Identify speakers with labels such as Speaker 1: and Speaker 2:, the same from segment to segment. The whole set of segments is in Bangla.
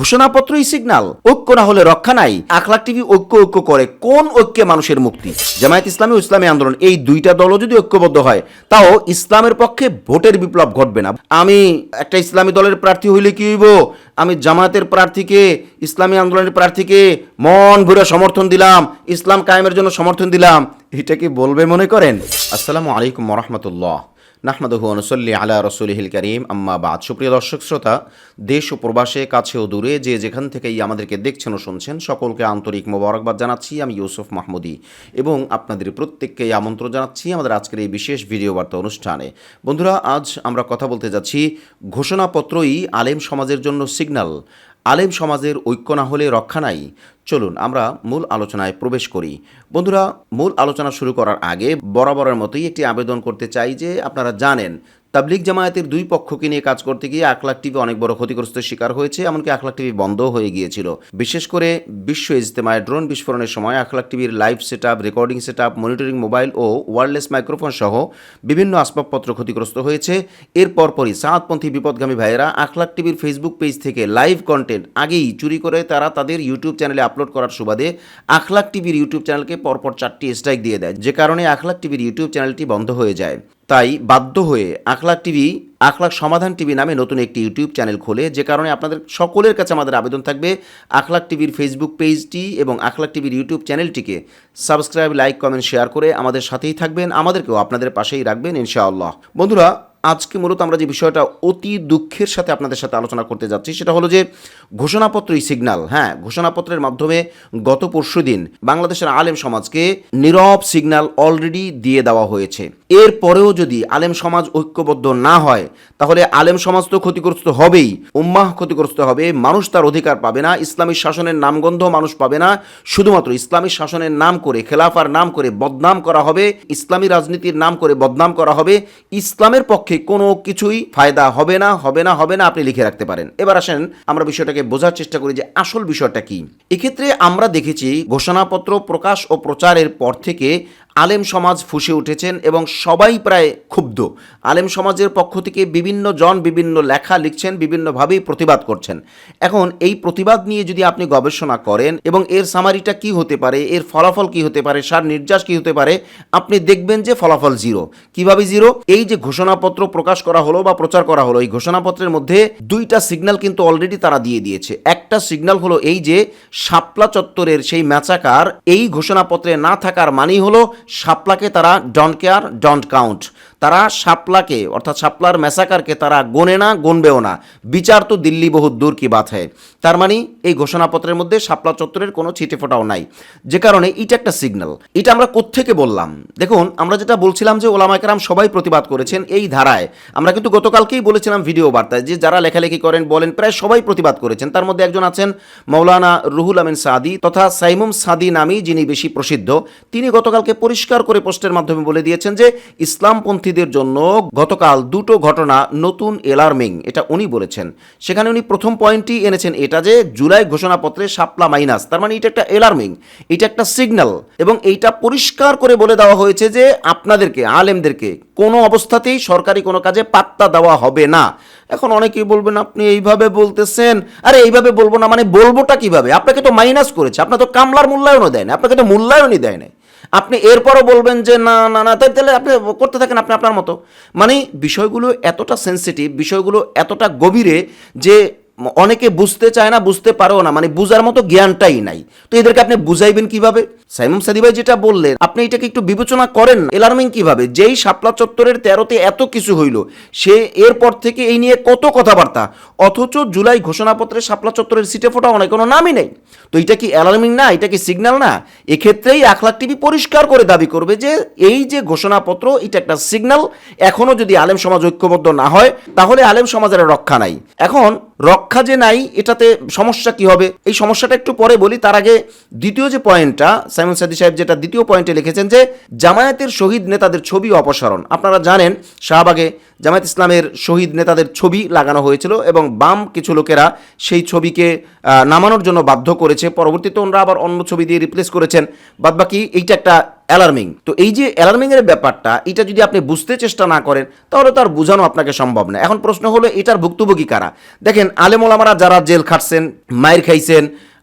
Speaker 1: ঘোষণাপত্রই সিগনাল। ঐক্য না হলে রক্ষা নাই। আখলাক টিভি ঐক্য ঐক্য করে কোন ঐক্যে মানুষের মুক্তি? জামায়াত ইসলামী ইসলামী আন্দোলন, এই দুইটা দলও যদি ঐক্যবদ্ধ হয়, তাও ইসলামের পক্ষে ভোটের বিপ্লব ঘটবে না। আমি একটা ইসলামী দলের প্রার্থী হইলে কি হইব? আমি জামায়াতের প্রার্থীকে, ইসলামী আন্দোলনের প্রার্থীকে মন ভরে সমর্থন দিলাম, ইসলাম কায়েমের জন্য সমর্থন দিলাম। এটা কি বলবে মনে করেন? আসসালামু আলাইকুম রহমতুল্লাহ। নাহমাদহু অনুসল্লি আলা রসুলহিল করিম। আম্মা বাদ। সুপ্রিয় দর্শক, শ্রোতা, দেশ ও প্রবাসে, কাছে ও দূরে যে যেখান থেকেই আমাদেরকে দেখছেন ও শুনছেন, সকলকে আন্তরিক মোবারকবাদ জানাচ্ছি। আমি ইউসুফ মাহমুদি এবং আপনাদের প্রত্যেককেই আমন্ত্রণ জানাচ্ছি আমাদের আজকের এই বিশেষ ভিডিও বার্তা অনুষ্ঠানে। বন্ধুরা, আজ আমরা কথা বলতে যাচ্ছি ঘোষণাপত্রই আলেম সমাজের জন্য সিগন্যাল আলেম সমাজের ঐক্য না হলে রক্ষা নাই। চলুন, আমরা মূল আলোচনায় প্রবেশ করি। বন্ধুরা, মূল আলোচনা শুরু করার আগে বরাবরের মতোই একটি আবেদন করতে চাই যে আপনারা জানেন তাবলিক জামায়াতের দুই পক্ষকে নিয়ে কাজ করতে গিয়ে আকলাক টিভি অনেক বড় ক্ষতিগ্রস্তের শিকার হয়েছে, এমনকি আকলাক টিভি বন্ধও হয়ে গিয়েছিল। বিশেষ করে বিশ্ব ইজতেমায় ড্রোন বিস্ফোরণের সময় আকলাক টিভির live set recording set monitoring mobile ও ওয়ারলেস মাইক্রোফোন সহ বিভিন্ন আসবাবপত্র ক্ষতিগ্রস্ত হয়েছে। এর পরপরই সাতপন্থী বিপদগামী ভাইয়েরা আখলাক টিভির ফেসবুক পেজ থেকে লাইভ কন্টেন্ট আগেই চুরি করে তারা তাদের ইউটিউব চ্যানেলে আপলোড করার সুবাদে আখলাক টিভির ইউটিউব চ্যানেলকে পরপর চারটি স্ট্রাইক দিয়ে দেয়, যে কারণে আখলাক টিভির ইউটিউব চ্যানেলটি বন্ধ হয়ে যায়। তাই বাধ্য হয়ে আখলাক টিভি, আখলাক সমাধান টিভি নামে নতুন একটি ইউটিউব চ্যানেল খোলে, যে কারণে আপনাদের সকলের কাছে আমাদের আবেদন থাকবে আখলাক টিভির ফেসবুক পেজটি এবং আখলাক টিভির ইউটিউব চ্যানেলটিকে। সাবস্ক্রাইব লাইক কমেন্ট শেয়ার করে আমাদের সাথেই থাকবেন, আমাদেরকেও আপনাদের পাশেই রাখবেন, ইনশাআল্লাহ। বন্ধুরা আজকে মূলত আমরা যে বিষয়টা অতি দুঃখের সাথে আপনাদের সাথে আলোচনা করতে যাচ্ছি, সেটা হলো যে ঘোষণাপত্রই সিগন্যাল হ্যাঁ ঘোষণাপত্রের মাধ্যমে গত পরশু দিন বাংলাদেশের আলেম সমাজকে নীরব সিগন্যাল অলরেডি দিয়ে দেওয়া হয়েছে। এরপরেও যদি আলেম সমাজ ঐক্যবদ্ধ না হয়, তাহলে আলেম সমাজ তো ক্ষতিগ্রস্ত হবেই, উম্মাহ ক্ষতিগ্রস্ত হবে, মানুষ তার অধিকার পাবে না, ইসলামী শাসনের নামগন্ধ মানুষ পাবে না, শুধুমাত্র ইসলামী শাসনের নাম করে খেলাফার নাম করে বদনাম করা হবে, ইসলামী রাজনীতির নাম করে বদনাম করা হবে, ইসলামের পক্ষে কোনো কিছুই ফায়দা হবে না হবে না হবে না আপনি লিখে রাখতে পারেন। এবার আসেন, আমরা বিষয়টাকে বোঝার চেষ্টা করি যে আসল বিষয়টা কি। এক্ষেত্রে আমরা দেখেছি ঘোষণাপত্র প্রকাশ ও প্রচারের পর থেকে আলেম সমাজ ফুসে উঠেছেন এবং সবাই প্রায় ক্ষুব্ধ। আলেম সমাজের পক্ষ থেকে বিভিন্ন জন বিভিন্ন লেখা লিখছেন, বিভিন্নভাবেই প্রতিবাদ করছেন। এখন এই প্রতিবাদ নিয়ে যদি আপনি গবেষণা করেন এবং এর সামারিটা কি হতে পারে, এর ফলাফল কি হতে পারে, সার নির্যাস কি হতে পারে, আপনি দেখবেন যে ফলাফল জিরো কীভাবে জিরো এই যে ঘোষণাপত্র প্রকাশ করা হলো বা প্রচার করা হলো, এই ঘোষণাপত্রের মধ্যে দুইটা সিগন্যাল কিন্তু অলরেডি তারা দিয়ে দিয়েছে। একটা সিগন্যাল হলো এই যে শাপলা চত্বরের সেই ম্যাচাকার, এই ঘোষণাপত্রে না থাকার মানেই হলো শাপলাকে তারা ডন্ট কেয়ার ডন্ট কাউন্ট তারা শাপলাকে, অর্থাৎ শাপলার ম্যাসাকারকে তারা গোনে না গণবেও না। বিচার তো দিল্লি বহুত দূর কি বাত হয় তার মানে এই ঘোষণাপত্রের মধ্যে শাপলা চত্বরের কোনো ছিটে ফোটাও নাই। যে কারণে এটা একটা সিগন্যাল এটা আমরা কোত্থেকে বললাম? দেখুন, আমরা যেটা বলছিলাম যে ওলামাইকারাম সবাই প্রতিবাদ করেছেন এই ধারায়। আমরা কিন্তু গতকালকেই বলেছিলাম ভিডিও বার্তায় যে যারা লেখালেখি করেন, বলেন, প্রায় সবাই প্রতিবাদ করেছেন। তার মধ্যে একজন আছেন মৌলানা রুহুল আমিন সাদি তথা সাইমুম সাদি নামেই যিনি বেশি প্রসিদ্ধ, তিনি গতকালকে পরিষ্কার করে পোস্টের মাধ্যমে বলে দিয়েছেন যে ইসলামপন্থীদের জন্য গতকাল দুটো ঘটনা নতুন এলার্মিং এটা উনি বলেছেন। সেখানে উনি প্রথম পয়েন্টটি এনেছেন এটা যে জুলাই ঘোষণাপত্রে সাপলা মাইনাস তার মানে এটা একটা এলার্মিং এটা একটা সিগন্যাল এবং এইটা পরিষ্কার করে বলে দেওয়া হয়েছে যে আপনাদেরকে, আলেমদেরকে কোনো অবস্থাতেই সরকারি কোনো কাজে পাত্তা দেওয়া হবে না। এখন অনেকেই বলবেন, আপনি এইভাবে বলতেছেন। আরে, এইভাবে বলব না মানে বলবোটা কীভাবে? আপনাকে তো মাইনাস করেছে, আপনার তো কামলার মূল্যায়নও দেয় না আপনাকে তো মূল্যায়নই দেয় না আপনি এরপরও বলবেন যে না না না, তাই তাহলে আপনি করতে থাকেন আপনি আপনার মতো। মানে বিষয়গুলো এতটা সেন্সিটিভ বিষয়গুলো এতটা গভীরে যে অনেকে বুঝতে চায় না, বুঝতে পারো না মানে বুঝার মতো জ্ঞানটাই নাই। তো এদেরকে আপনি বুঝাইবেন কীভাবে? সাইমুম সাদি ভাই যেটা বললেন, আপনি এটাকে একটু বিবেচনা করেন এলার্মিং কীভাবে? যেই শাপলা চত্বরের তেরোতে এত কিছু হইল, সে এরপর থেকে এই নিয়ে কত কথাবার্তা। অথচ জুলাই ঘোষণাপত্রে শাপলা চত্বরের সিটে ফোটা অনেক কোনো নামই নেই। তো এটা কি অ্যালার্মিং না? এটা কি সিগন্যাল না? এক্ষেত্রেই আখলাক টিভি পরিষ্কার করে দাবি করবে যে, এই যে ঘোষণাপত্র, এটা একটা সিগন্যাল এখনও যদি আলেম সমাজ ঐক্যবদ্ধ না হয়, তাহলে আলেম সমাজের রক্ষা নাই। এখন রক্ষা যে নাই, এটাতে সমস্যা কি হবে? এই সমস্যাটা একটু পরে বলি। তার আগে দ্বিতীয় যে পয়েন্টটা, সাইমন সাদি সাহেব যেটা দ্বিতীয় পয়েন্টে লিখেছেন যে, জামায়াতের শহীদ নেতাদের ছবি অপসারণ। আপনারা জানেন, শাহবাগে জামায়াত ইসলামের শহীদ নেতাদের ছবি লাগানো হয়েছিল এবং বাম কিছু লোকেরা সেই ছবিকে নামানোর জন্য বাধ্য করেছে। পরবর্তীতে ওনারা আবার অন্য ছবি দিয়ে রিপ্লেস করেছেন। বাদবাকি এইটা একটা অ্যালার্মিং তো এই যে অ্যালার্মিং এর ব্যাপারটা, এটা যদি আপনি বুঝতে চেষ্টা না করেন, তাহলে তার বোঝানো আপনাকে সম্ভব না। এখন প্রশ্ন হলো, এটার ভুক্তভোগী কারা? দেখেন আলেমোলামারা যারা জেল খাটছেন মায়ের খাইছেন,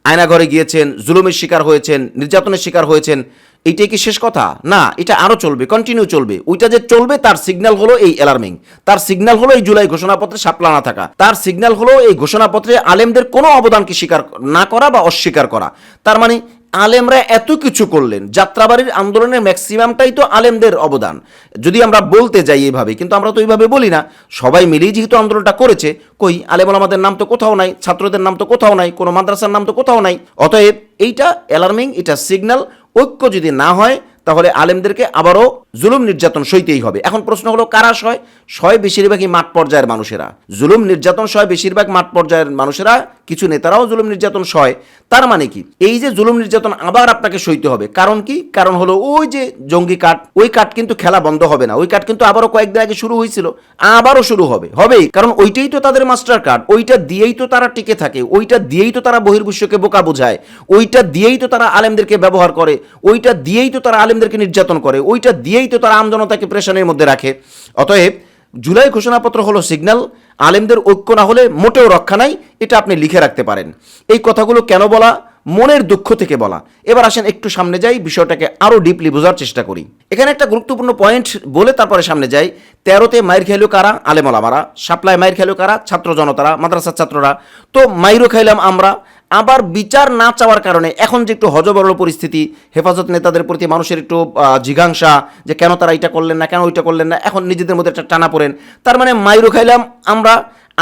Speaker 1: আয়নাঘরে গিয়েছেন, জুলুমের শিকার হয়েছেন, নির্যাতনের শিকার হয়েছেন, এইটাই কি শেষ কথা? না, এটা আরও চলবে কন্টিনিউ চলবে। ওইটা যে চলবে, তার সিগন্যাল হলো এই অ্যালার্মিং তার সিগন্যাল হলো এই জুলাই ঘোষণাপত্রে সাপলা না থাকা। তার সিগন্যাল হলো এই ঘোষণাপত্রে আলেমদের কোনো অবদানকে স্বীকার না করা বা অস্বীকার করা। তার মানে আলেমরা এত কিছু করলেন, যাত্রাবাড়ির আন্দোলনের ম্যাক্সিমামটাই তো আলেমদের অবদান। যদি আমরা বলতে যাই এইভাবে কিন্তু আমরা তো এইভাবে বলি না, সবাই মিলেই যেহেতু আন্দোলনটা করেছে, কই আলেম আমাদের নাম তো কোথাও নাই, ছাত্রদের নাম তো কোথাও নাই, কোনো মাদ্রাসার নাম তো কোথাও নাই, অতএব এইটা অ্যালার্মিং এটা সিগন্যাল ঐক্য যদি না হয়, তাহলে আলেমদেরকে আবারও জুলুম নির্যাতন সইতেই হবে। এখন প্রশ্ন হলো, কারা সয়? সয় বেশিরভাগই মাঠ পর্যায়ের মানুষেরা। জুলুম নির্যাতন সয় বেশিরভাগ মাঠ পর্যায়ের মানুষেরা, কিছু নেতারাও জুলুম নির্যাতন সয়। তার মানে কি? এই যে জুলুম নির্যাতন আবার আপনাকে সইতে হবে। কারণ কি? কারণ হলো ওই যে জঙ্গি কাঠ, ওই কাঠ কিন্তু খেলা বন্ধ হবে না। ওই কাঠ কিন্তু আবারও কয়েকদিন আগে শুরু হয়েছিল। আবারও শুরু হবে। হবেই। কারণ ওইটাই তো তাদের মাস্টার কার্ড। ওইটা দিয়েই তো তারা টিকে থাকে। ওইটা দিয়েই তো তারা বহির্বিশ্বকে বোকা বোঝায়। ওইটা দিয়েই তো তারা আলেমদেরকে ব্যবহার করে। ওইটা দিয়েই তো তারা আলেমদেরকে নির্যাতন করে। ওইটা দিয়েই তো তারা আমজনতাকে প্রেশনের মধ্যে রাখে। অতএব জুলাই ঘোষণাপত্র হলো সিগন্যাল আলেমদের ঐক্য না হলে মোটেও রক্ষা নাই, এটা আপনি লিখে রাখতে পারেন। এই কথাগুলো কেন বলা? মনের দুঃখ থেকে বলা। এবার আসেন একটু সামনে যাই, বিষয়টাকে আরও ডিপলি বোঝার চেষ্টা করি। এখানে একটা গুরুত্বপূর্ণ পয়েন্ট বলে তারপরে সামনে যাই। তেরোতে মায়ের খেলো কারা? আলেমলামারা সাপ্লাই মায়ের খেলো কারা? ছাত্র জনতারা, মাদ্রাসার ছাত্ররা। তো মাইরও খাইলাম আমরা। আবার বিচার না চাওয়ার কারণে এখন যে একটু হজবরল পরিস্থিতি, হেফাজত নেতাদের প্রতি মানুষের একটু জিঘাংসা, যে কেন তারা এটা করলেন না, কেন ওইটা করলেন না, এখন নিজেদের মধ্যে একটা টানা পড়েন তার মানে মাইরও খাইলাম আমরা,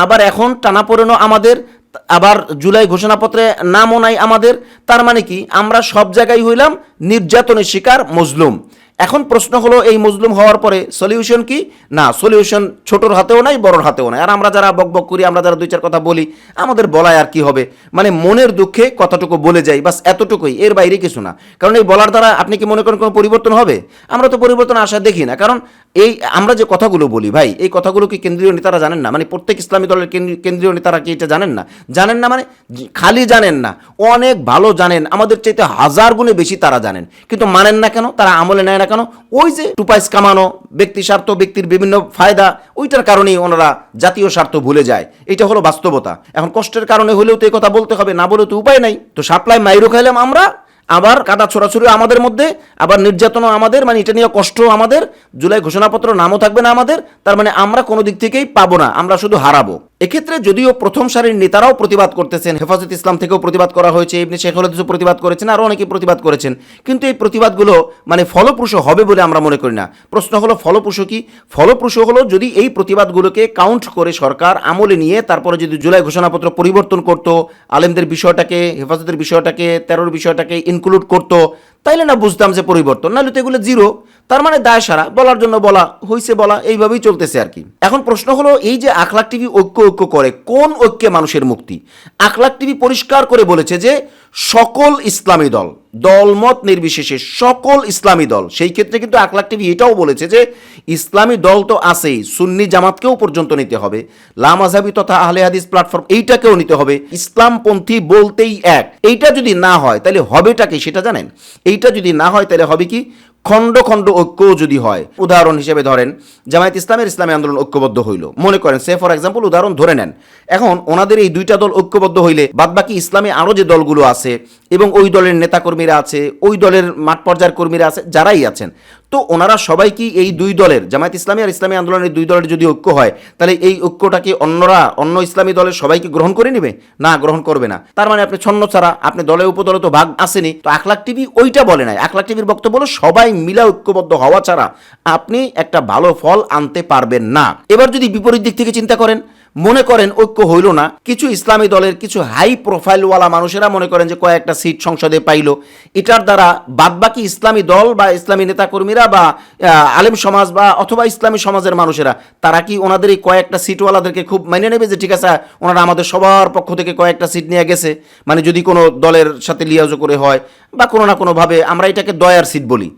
Speaker 1: আবার এখন টানা পড়েনও আমাদের, আবার জুলাই ঘোষণাপত্রে নামও নাই আমাদের। তার মানে কি, আমরা সব জায়গায় হইলাম নির্যাতনের শিকার, মজলুম। এখন প্রশ্ন হলো, এই মজলুম হওয়ার পরে সলিউশন কি? না সলিউশন ছোটোর হাতেও নাই, বড়োর হাতেও নাই। আর আমরা যারা বক বক করি, আমরা যারা দুই চার কথা বলি, আমাদের বলায় আর কি হবে? মানে মনের দুঃখে কথাটুকু বলে যাই, বাস এতটুকুই, এর বাইরে কিছু না। কারণ এই বলার দ্বারা আপনি কি মনে করেন কোনো পরিবর্তন হবে? আমরা তো পরিবর্তন আশা দেখি না। কারণ এই আমরা যে কথাগুলো বলি, ভাই, এই কথাগুলো কি কেন্দ্রীয় নেতারা জানেন না? মানে প্রত্যেক ইসলামী দলের কেন্দ্রীয়- নেতারা কি এটা জানেন না? জানেন না মানে খালি জানেন না, অনেক ভালো জানেন, আমাদের চাইতে হাজার গুণে বেশি তারা জানেন। কিন্তু মানেন না কেন? তারা আমলে নেয় না কেন? ওই যে টুপাইস কামানো, ব্যক্তি স্বার্থ, ব্যক্তির বিভিন্ন ফায়দা, ওইটার কারণেই ওনারা জাতীয় স্বার্থ ভুলে যায়। এটা হলো বাস্তবতা। এখন কষ্টের কারণে হলেও তো এই কথা বলতে হবে, না বলে তো উপায় নাই। তো সাপ্লাই মাইরো খাইলাম আমরা আবার কাদা ছোড়াছুড়ি আমাদের মধ্যে, আবার নির্যাতনও আমাদের মানে এটা নিয়ে কষ্ট আমাদের, জুলাই ঘোষণাপত্র নামও থাকবে না আমাদের, তার মানে আমরা কোনো দিক থেকেই পাবো না, আমরা শুধু হারাবো। এক্ষেত্রে যদিও প্রথম সারির নেতারাও প্রতিবাদ করতেছেন, হেফাজত ইসলাম থেকেও প্রতিবাদ করা হয়েছে, ইবনে শেখ হলদিসও প্রতিবাদ করেছেন আরও অনেকে প্রতিবাদ করেছেন। কিন্তু এই প্রতিবাদগুলো মানে ফলপ্রসূ হবে বলে আমরা মনে করি না। প্রশ্ন হলো, ফলপ্রসূ কি? ফলপ্রসূ হলো যদি এই প্রতিবাদগুলোকে কাউন্ট করে সরকার আমলে নিয়ে, তারপরে যদি জুলাই ঘোষণাপত্র পরিবর্তন করতো, আলেমদের বিষয়টাকে, হেফাজতের বিষয়টাকে তেরোর বিষয়টাকে ইনক্লুড করতো তাইলে না বুঝতাম যে পরিবর্তন, নাহলে তো এগুলো জিরো তার মানে দায় সারা, বলার জন্য বলা, হইছে বলা, এইভাবেই চলতেছে আর কি। এখন প্রশ্ন হলো, এই যে আখলাক টিভি ঐক্য ঐক্য করে, কোন ঐক্যে মানুষের মুক্তি? আখলাক টিভি পরিষ্কার করে বলেছে যে সকল ইসলামী দল দলমত নির্বিশেষে সকল ইসলামী দল, সেই ক্ষেত্রে কিন্তু আখলাক টিভি এটাও বলেছে যে ইসলামী দল তো আছেই, সুন্নি জামাতকেও পর্যন্ত নিতে হবে, লামাজাবি তথা আহলে হাদিস প্ল্যাটফর্ম এইটাকেও নিতে হবে, ইসলামপন্থী বলতেই এক। এইটা যদি না হয়, তাহলে হবেটা কি সেটা জানেন? এইটা যদি না হয়, তাহলে হবে কি? খণ্ড খণ্ড ঐক্য যদি হয়, উদাহরণ হিসেবে ধরেন, জামায়াত ইসলামের ইসলামী আন্দোলন ঐক্যবদ্ধ হইল। মনে করেন, সে ফর এক্সাম্পল উদাহরণ ধরে নেন। এখন ওনাদের এই দুইটা দল ঐক্যবদ্ধ হইলে বাদবাকি ইসলামী আরও যে দলগুলো আছে এবং ওই দলের নেতাকর্মীরা আছে, ওই দলের মাঠ পর্যায়ের কর্মীরা আছে, যারাই আছেন তো ওনারা সবাই কি এই দুই দলের, জামায়াত ইসলামী আর ইসলামী আন্দোলনের দুই দলের যদি ঐক্য হয়, তাহলে এই ঐক্যটাকে অন্যরা, অন্য ইসলামী দলের সবাইকে গ্রহণ করে নেবে? না, গ্রহণ করবে না। তার মানে আপনি ছন্ন ছাড়া, আপনি দলে উপদলে তো ভাগ আসেনি। তো আখলাক টিভি ওইটা বলে নাই। আখলাক টিভির বক্তব্য সবাই মিলা ঐক্যবদ্ধ হওয়া ছাড়া আপনি একটা ভালো ফল আনতে পারবেন না। এবার যদি বিপরীত দিক থেকে চিন্তা করেন মনে করেন ঐক্য হইল না। কিছু ইসলামী দলের কিছু হাই প্রোফাইলওয়ালা মানুষেরা মনে করেন যে কয়েকটা সিট সংসদে পাইল। এটার দ্বারা বাদবাকি ইসলামী দল বা ইসলামী নেতাকর্মীরা বা আলেম সমাজ বা অথবা ইসলামী সমাজের মানুষেরা, তারা কি ওনাদের এই কয়েকটা সিটওয়ালাদেরকে খুব মেনে নেবে যে ঠিক আছে, ওনারা আমাদের সবার পক্ষ থেকে কয়েকটা সিট নিয়ে গেছে? মানে যদি কোনো দলের সাথে লিয়াজো করে হয় বা কোনো না কোনোভাবে আমরা এটাকে দয়ার সিট বলি।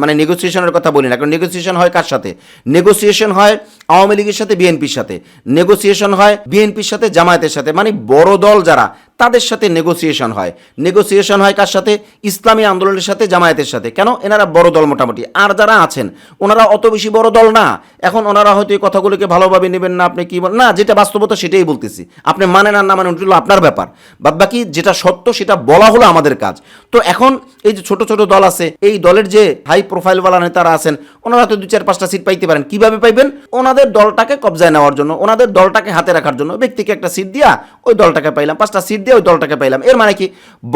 Speaker 1: মানে নেগোসিয়েশনের কথা বলি না, কারণ নেগোসিয়েশন হয় কার সাথে? নেগোসিয়েশন হয় আওয়ামী লীগের সাথে বিএনপির সাথে। নেগোসিয়েশন হয় বিএনপির সাথে জামায়াতের সাথে। মানে বড় দল যারা তাদের সাথে নেগোসিয়েশন হয়। নেগোসিয়েশন হয় কার সাথে? ইসলামী আন্দোলনের সাথে, জামায়াতের সাথে। কেন? এনারা বড় দল মোটামুটি। আর যারা আছেন, ওনারা অত বেশি বড় দল না। এখন ওনারা হয়তো এই কথাগুলোকে ভালোভাবে নেবেন না, আপনি কি না, যেটা বাস্তবতা সেটাই বলতেছি। আপনি মানেন আর না মানেন, ওটা আপনার ব্যাপার। বাদ বাকি যেটা সত্য, সেটা বলা হলো আমাদের কাজ। তো এখন এই যে ছোট ছোট দল আছে, এই দলের যে হাই প্রোফাইলওয়ালা নেতারা আছেন, ওনারা তো দু চার পাঁচটা সিট পাইতে পারেন। কীভাবে পাইবেন? ওনাদের দলটাকে কবজায় নেওয়ার জন্য, ওনাদের দলটাকে হাতে রাখার জন্য, ব্যক্তিকে একটা সিট দিয়া, ওই দলটাকে পাইলাম। পাঁচটা সিট দিয়ে ওই দলটাকে পাইলাম। এর মানে কি?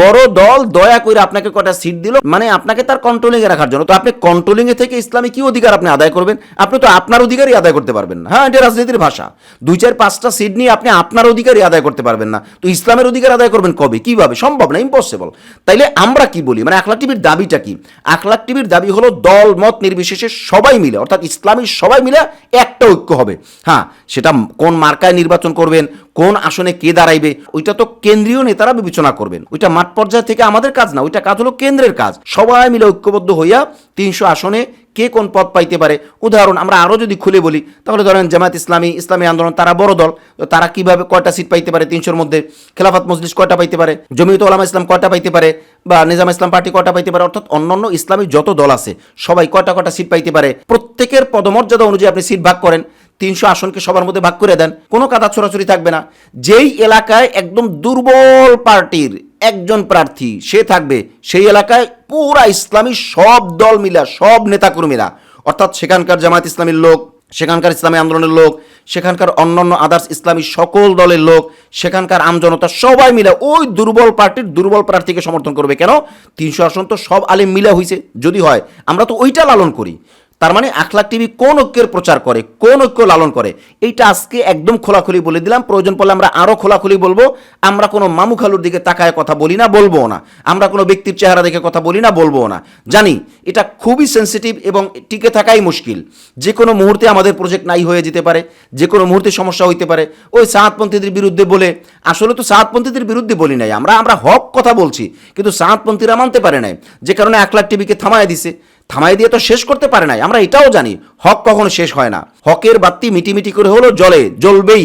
Speaker 1: বড় দল দয়া করে আপনাকে কটা সিট দিল মানে আপনাকে তার কন্ট্রোলিং এ রাখার জন্য। তো আপনি কন্ট্রোলিং এ থেকে ইসলামী কি অধিকার আপনি আদায় করবেন? আপনি তো আপনার অধিকারই আদায় করতে পারবেন না। হ্যাঁ এটা রাজনীতির ভাষা। দুই চার পাঁচটা সিট নিয়ে আপনি আপনার অধিকারই আদায় করতে পারবেন না। তো ইসলামের অধিকার আদায় করবেন কবে? কীভাবে? সম্ভব না ইম্পসিবল তাইলে আমরা কি বলি? মানে আখলাক টিভির দাবিটা কি? আখলাক টিভির দাবি হলো দল, মত নির্বিশেষে সবাই মিলে, অর্থাৎ ইসলামী সবাই মিলে একটা ঐক্য হবে। হ্যাঁ সেটা কোন মার্কায় নির্বাচন করবেন কোন আসনে কে দাঁড়াইবে, ওইটা তো কেন্দ্রীয় নেতারা বিবেচনা করবেন। ওইটা মাঠ পর্যায় থেকে আমাদের কাজ না, ওইটা কাজ হলো কেন্দ্রের কাজ। সবাই মিলে ঐক্যবদ্ধ হইয়া তিনশো আসনে কে কোন পদ পাইতে পারে। উদাহরণ, আমরা আরও যদি খুলে বলি, তাহলে ধরেন জামায়াত ইসলামী ইসলামী আন্দোলন, তারা বড় দল তারা কীভাবে কয়টা সিট পাইতে পারে তিনশোর মধ্যে? খেলাফত মজলিস কয়টা পাইতে পারে? জমিয়ত ওলামা ইসলাম কয়টা পাইতে পারে? বা নিজাম ইসলাম পার্টি কয়টা পাইতে পারে? অর্থাৎ অন্যান্য ইসলামী যত দল আছে, সবাই কয়টা কয়টা সিট পাইতে পারে? প্রত্যেকের পদমর্যাদা অনুযায়ী আপনি সিট ভাগ করেন। তিনশো আসনকে সবার মধ্যে ভাগ করে দেন, কোনো কাদা ছোড়াছুরি থাকবে না। যেই এলাকায় একদম দুর্বল পার্টির একজন প্রার্থী, সে থাকবে। সেই এলাকায় পুরা ইসলামী সব দল মিলা, সব নেতাকর্মীরা, অর্থাৎ সেখানকার জামায়াত ইসলামীর লোক, সেখানকার ইসলামী আন্দোলনের লোক, সেখানকার অন্যান্য আদার্স ইসলামী সকল দলের লোক, সেখানকার আমজনতা সবাই মিলে ওই দুর্বল পার্টির দুর্বল প্রার্থীকে সমর্থন করবে। কেন? তিনশো আসন তো সব আলিম মিলে হয়েছে যদি হয়, আমরা তো ওইটা লালন করি। তার মানে আখলাক টিভি কোন ঐক্যের প্রচার করে, কোন ঐক্য লালন করে? এইটা আজকে একদম খোলাখুলি বলে দিলাম। প্রয়োজন পড়লে আমরা আরও খোলাখুলি বলব। আমরা কোনো মামু খালুর দিকে তাকায় কথা বলি না বলব না। আমরা কোনো ব্যক্তির চেহারা দেখে কথা বলি না বলব না। জানি, এটা খুবই সেন্সিটিভ এবং টিকে থাকাই মুশকিল। যে কোনো মুহূর্তে আমাদের প্রজেক্ট নাই হয়ে যেতে পারে, যে কোনো মুহূর্তে সমস্যা হইতে পারে। ওই সাহাতপন্থীদের বিরুদ্ধে বলে, আসলে তো সাহাতপন্থীদের বিরুদ্ধে বলি নাই। আমরা আমরা হক কথা বলছি, কিন্তু সাহাতপন্থীরা মানতে পারে নাই। যে কারণে আখলাক টিভিকে থামায় দিছে। থামাই দিয়ে তো শেষ করতে পারে নাই। আমরা এটাও জানি, হক কখনো শেষ হয় না। হকের বাতি মিটিমিটি করে হলো জলে জ্বলবেই।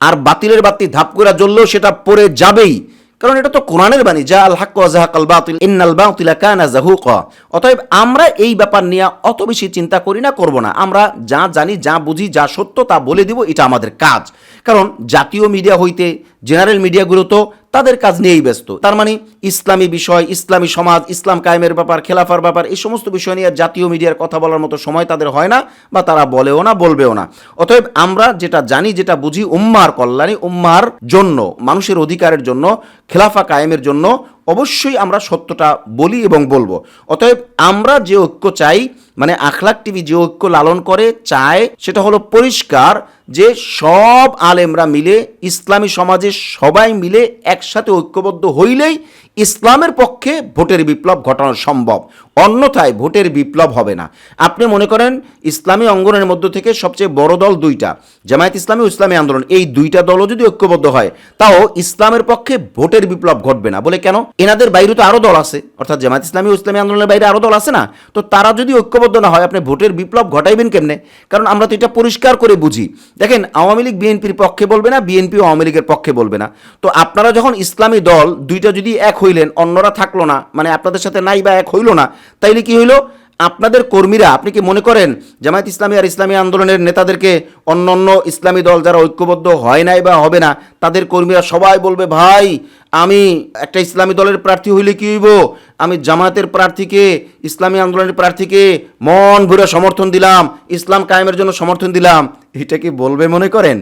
Speaker 1: আর বাতিলের বাতি ধাপ করে জ্বললেও সেটা পড়ে যাবেই। কারণ এটা তো কোরআনের বাণী, যা আল হাক্ক জাহাকাল বাতিল, ইন্নাল বাতিলা কানা জাহুকা। অতএব আমরা এই ব্যাপার নিয়ে অত বেশি চিন্তা করি না, করব না। আমরা যা জানি, যা বুঝি, যা সত্য, তা বলে দিব, এটা আমাদের কাজ। কারণ জাতীয় মিডিয়া হইতে, জেনারেল মিডিয়াগুলো তো তাদের কাজ নিয়েই ব্যস্ত। তার মানে ইসলামী বিষয়, ইসলামী সমাজ, ইসলাম কায়েমের ব্যাপার, খেলাফার ব্যাপার, এই সমস্ত বিষয় নিয়ে জাতীয় মিডিয়ার কথা বলার মতো সময় তাদের হয় না বা তারা বলেও না, বলবেও না। অতএব আমরা যেটা জানি, যেটা বুঝি, উম্মার কল্যাণী, উম্মার জন্য, মানুষের অধিকারের জন্য, খেলাফা কায়েমের জন্য অবশ্যই আমরা সত্যটা বলি এবং বলব। অতএব আমরা যে ঐক্য চাই মানে আখলাক টিভি যে ঐক্য লালন করে, চায়, সেটা হলো পরিষ্কার যে সব আলেমরা মিলে, ইসলামী সমাজে সবাই মিলে একসাথে ঐক্যবদ্ধ হইলেই ইসলামের পক্ষে ভোটের বিপ্লব ঘটানো সম্ভব। অন্যথায় ভোটের বিপ্লব হবে না। আপনি মনে করেন ইসলামী অঙ্গনের মধ্য থেকে সবচেয়ে বড় দল দুইটা, জামায়াত ইসলামী ও ইসলামী আন্দোলন। এই দুইটা দলও যদি ঐক্যবদ্ধ হয়, তাও ইসলামের পক্ষে ভোটের বিপ্লব ঘটবে না। বলে কেন? এনাদের বাইরে তো আরও দল আছে। অর্থাৎ জামায়াত ইসলামী ও ইসলামী আন্দোলনের বাইরে আরও দল আছে না? তো তারা যদি ঐক্যবদ্ধ না হয়, আপনি ভোটের বিপ্লব ঘটাইবেন কেমনে? কারণ আমরা তো এটা পরিষ্কার করে বুঝি। দেখেন, আওয়ামী লীগ বিএনপির পক্ষে বলবে না, বিএনপি আওয়ামী লীগের পক্ষে বলবে না। তো আপনারা যখন ইসলামী দল, দুইটা যদি এক হইলেন, অন্যরা থাকল না মানে আপনাদের সাথে নাই বা এক হইল না, তাইলে কি হইল? আপনাদের কর্মীরা, আপনি কি মনে করেন জামায়াত ইসলামী আর ইসলামী আন্দোলনের নেতাদেরকে অন্য অন্য ইসলামী দল যারা ঐক্যবদ্ধ হয় নাই বা হবে না, তাদের কর্মীরা সবাই বলবে, ভাই, আমি একটা ইসলামী দলের প্রার্থী হইলে কি হইব? আমি জামায়াতের প্রার্থীকে, ইসলামী আন্দোলনের প্রার্থীকে মন ভরে সমর্থন দিলাম, ইসলাম কায়েমের জন্য সমর্থন দিলাম। এটা কি বলবে মনে করেন?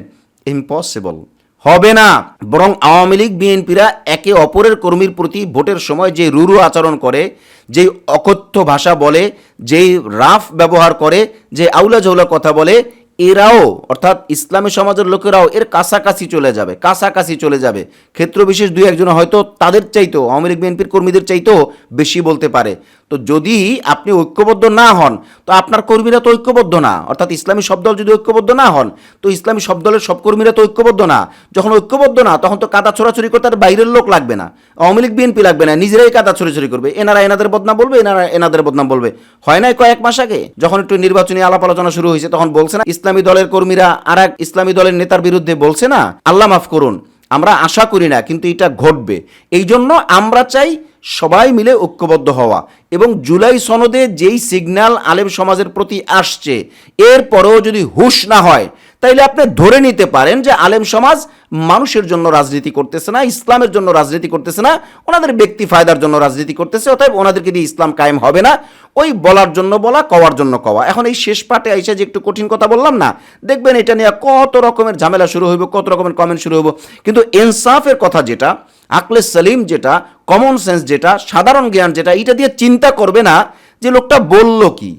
Speaker 1: ইম্পসিবল হবে না। বরং আওয়ামী লীগ, বিএনপিরা একে অপরের কর্মীর প্রতি ভোটের সময় যে রুরু আচরণ করে, যেই অকথ্য ভাষা বলে, যেই রাফ ব্যবহার করে, যে আউলা ঝৌলা কথা বলে এরাও, অর্থাৎ ইসলামী সমাজের লোকেরাও এর কাছাকাছি চলে যাবে, কাছাকাছি চলে যাবে। ক্ষেত্র বিশেষ দুই একজন হয়তো তাদের চাইতেও, আওয়ামী লীগ, বিএনপির কর্মীদের চাইতেও বেশি বলতে পারে। তো যদি আপনি ঐক্যবদ্ধ না হন, তো আপনার কর্মীরা তো ঐক্যবদ্ধ না, অর্থাৎ ইসলামী সব দল যদি ঐক্যবদ্ধ না হন, তো ইসলামী সব দলের সব কর্মীরা তো ঐক্যবদ্ধ না। যখন ঐক্যবদ্ধ না, তখন তো কাদা ছোড়াছড়ি করতে আর বাইরের লোক লাগবে না। আওয়ামী লীগ, বিএনপি লাগবে না, নিজেরাই কাদা ছড়াছড়ি করবে। এনারা এনাদের বদনাম বলবে, এনারা এনাদের বদনাম বলবে। হয় নাই কয়েক মাস আগে, যখন একটু নির্বাচনী আলাপ আলোচনা শুরু হয়েছে, তখন বলছে না ইসলামী দলের কর্মীরা আর এক ইসলামী দলের নেতার বিরুদ্ধে বলছে না, আল্লাহ মাফ করুন, আমরা আশা করি না, কিন্তু এটা ঘটবে। এই জন্য আমরা চাই সবাই মিলে ঐক্যবদ্ধ হওয়া এবং জুলাই সনদে যেই সিগন্যাল আলেম সমাজের প্রতি আসছে, এরপরেও যদি হুশ না হয় তাইলে আপনি ধরে নিতে পারেন যে আলেম সমাজ মানুষের জন্য রাজনীতি করতেছে না, ইসলামের জন্য রাজনীতি করতেছে না, ওনাদের ব্যক্তি ফায়দার জন্য রাজনীতি করতেছে, অতএব ওনাদেরকে দিয়ে ইসলাম কায়েম হবে না। ওই বলার জন্য বলা, কওয়ার জন্য কওয়া। এখন এই শেষ পাটে আইসা যে একটু কঠিন কথা বললাম না, দেখবেন এটা নিয়ে কত রকমের ঝামেলা শুরু হইব, কত রকমের কমেন্ট শুরু হইব। কিন্তু ইনসাফের কথা যেটা, আকলে সালিম যেটা কমন সেন্স যেটা, সাধারণ জ্ঞান যেটা এটা দিয়ে চিন্তা করবে না যে লোকটা বলল কি।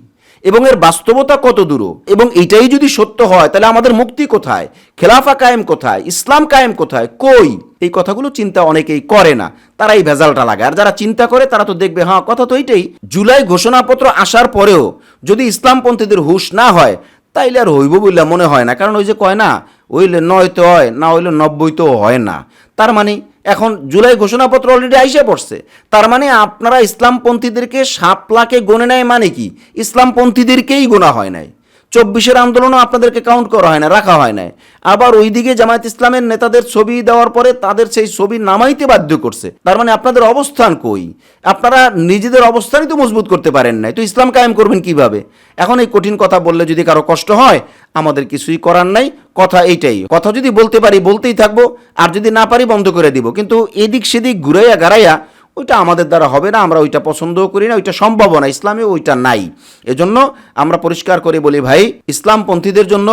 Speaker 1: এবং এর বাস্তবতা কত দূর? এবং এটাই যদি সত্য হয়, তাহলে আমাদের মুক্তি কোথায়? খেলাফা কায়েম কোথায়? ইসলাম কায়েম কোথায়? কই? এই কথাগুলো চিন্তা অনেকেই করে না। তারা এই ভেজালটা লাগে আর যারা চিন্তা করে, তারা তো দেখবে হ্যাঁ কথা তো এইটাই। জুলাই ঘোষণাপত্র আসার পরেও যদি ইসলামপন্থীদের হুশ না হয়, তাইলে আর হইব বললে মনে হয় না। কারণ ওই যে কয় না ওইলে নয় তো হয়, না হইলে নব্বই তো হয় না। তার মানে এখন জুলাই ঘোষণাপত্র অলরেডি আইসে পড়ছে। তার মানে আপনারা ইসলামপন্থীদেরকে সাপলাকে গণে নেয় মানে কি? ইসলামপন্থীদেরকেই গোনা হয় নাই। চব্বিশের আন্দোলনও আপনাদেরকে কাউন্ট করা হয় না রাখা হয় না আবার ওইদিকে জামায়াত ইসলামের নেতাদের ছবি দেওয়ার পরে তাদের সেই ছবি নামাইতে বাধ্য করছে। তার মানে আপনাদের অবস্থান কই? আপনারা নিজেদের অবস্থানই তো মজবুত করতে পারেন নাই। তো ইসলাম কায়েম করবেন কীভাবে? এখন এই কঠিন কথা বললে যদি কারও কষ্ট হয়, আমাদের কিছুই করার নাই। কথা এইটাই। কথা যদি বলতে পারি, বলতেই থাকব। আর যদি না পারি, বন্ধ করে দিব। কিন্তু এদিক সেদিক ঘুরাইয়া গাড়াইয়া ওইটা আমাদের দ্বারা হবে না, আমরা ওইটা পছন্দও করি না, ওইটা সম্ভব না, ইসলামে ওইটা নাই। এজন্য আমরা পরিষ্কার করে বলি, ভাই, ইসলামপন্থীদের জন্য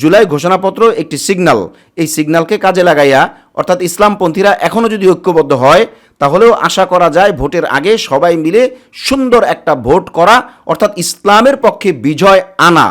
Speaker 1: জুলাই ঘোষণাপত্র একটি সিগনাল। এই সিগন্যালকে কাজে লাগাইয়া, অর্থাৎ ইসলামপন্থীরা এখনও যদি ঐক্যবদ্ধ হয়, তাহলেও আশা করা যায় ভোটের আগে সবাই মিলে সুন্দর একটা ভোট করা, অর্থাৎ ইসলামের পক্ষে বিজয় আনা।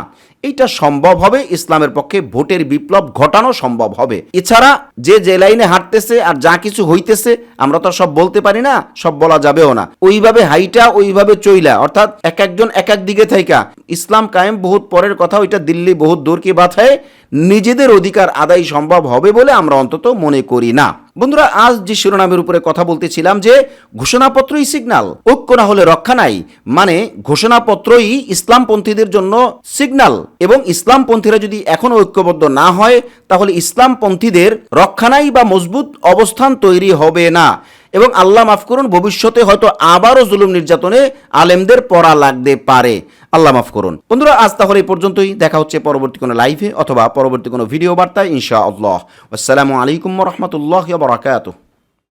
Speaker 1: এইটা সম্ভব হবে? ইসলামের পক্ষে ভোটের বিপ্লব ঘটানো সম্ভব হবে। এছাড়া যে যে লাইনে হাঁটতেছে আর যা কিছু হইতেছে, আমরা তো সব বলতে পারি না, সব বলা যাবেও না। ওইভাবে হাইটা, ওইভাবে চইলা, অর্থাৎ এক একজন এক এক দিকে থাইকা, ইসলাম কায়েম বহুত পরের কথা, ওইটা দিল্লি বহুত দূর কি বাথায় নিজেদের অধিকার আদায় সম্ভব হবে বলে আমরা অন্তত মনে করি না। বন্ধুরা, আজ যে শিরোনামের উপরে কথা বলতেছিলাম যে ঘোষণাপত্রই সিগনাল ঐক্য না হলে রক্ষা নাই মানে ঘোষণাপত্রই ইসলামপন্থীদের জন্য সিগনাল এবং ইসলামপন্থীরা যদি এখনও ঐক্যবদ্ধ না হয়, তাহলে ইসলামপন্থীদের রক্ষা নাই বা মজবুত অবস্থান তৈরি হবে না। এবং আল্লাহ মাফ করুন, ভবিষ্যতে হয়তো আবারও জুলুম নির্যাতনে আলেমদের পড়া লাগতে পারে। আল্লাহ মাফ করুন। বন্ধুরা, আজ তাহলে এই পর্যন্তই। দেখা হচ্ছে পরবর্তী কোনো লাইভে অথবা পরবর্তী কোনো ভিডিও বার্তায় ইনশা আল্লাহ আসসালামু আলাইকুম রহমতুল্লাহ বারাকাতুহ।